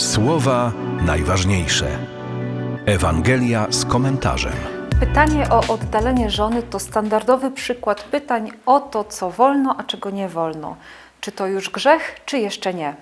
Słowa najważniejsze. Ewangelia z komentarzem. Pytanie o oddalenie żony to standardowy przykład pytań o to, co wolno, a czego nie wolno. Czy to już grzech, czy jeszcze nie?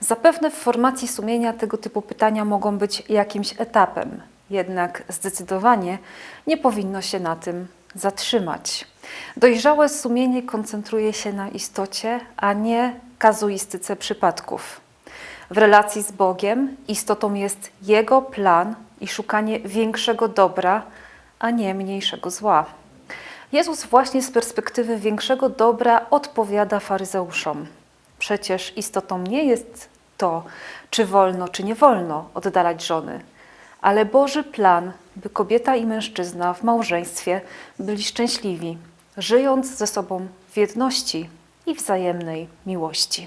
Zapewne w formacji sumienia tego typu pytania mogą być jakimś etapem, jednak zdecydowanie nie powinno się na tym zatrzymać. Dojrzałe sumienie koncentruje się na istocie, a nie kazuistyce przypadków. W relacji z Bogiem istotą jest Jego plan i szukanie większego dobra, a nie mniejszego zła. Jezus właśnie z perspektywy większego dobra odpowiada faryzeuszom. Przecież istotą nie jest to, czy wolno, czy nie wolno oddalać żony, ale Boży plan, by kobieta i mężczyzna w małżeństwie byli szczęśliwi, żyjąc ze sobą w jedności i wzajemnej miłości.